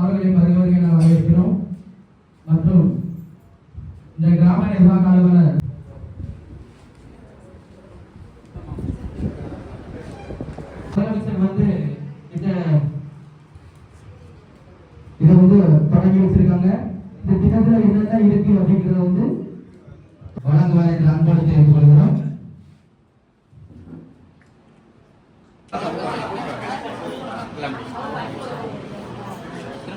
அவர்களை வருவதற்கு நாம் வரவேற்கிறோம் மற்றும் இந்த கிராம நிர்வாக அலுவலர் வந்து இந்த இதை வந்து தொடங்கி வச்சிருக்காங்க இந்த தினத்துல என்னென்ன இருக்கு அப்படிங்கிறத வந்து வழங்குவார் என்று அன்போடு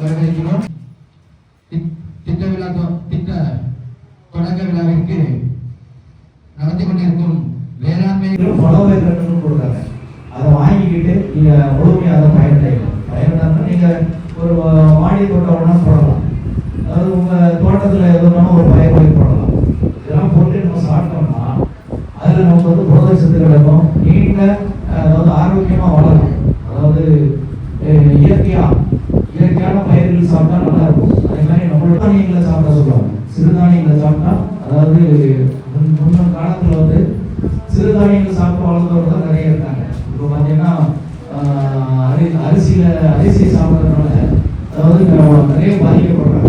வரவேற்கிறோம். திட்ட விழா திட்ட தொடக்க விழாவிற்கு நடத்தி கொண்டிருக்கும் வேளாண்மை புடவை கட்டணும்னு கொடுக்குறாங்க அதை வாங்கிக்கிட்டு நீங்க முழுமையாக அதை பயனடையணும். பயனடைனா நீங்க ஒரு மாடி தோட்டம் வேணா போடலாம். அதாவது உங்க தோட்டத்துல எதுனாலும் ஒரு பயிர் பயிர் போடலாம். இதெல்லாம் போட்டு நம்ம சாப்பிட்டோம்னா அதுல நமக்கு வந்து புரத சத்து கிடைக்கும். நீண்ட முன்ன முன் வந்து சிறுதானியங்கள் சாப்பிட்டு வளர்ந்தவங்க தான் நிறைய இருக்காங்க இப்போ பார்த்தீங்கன்னா அரி அரிசியில் அரிசி சாப்பிட்றதுனால அதாவது நிறைய பாதிக்கப்படுறாங்க.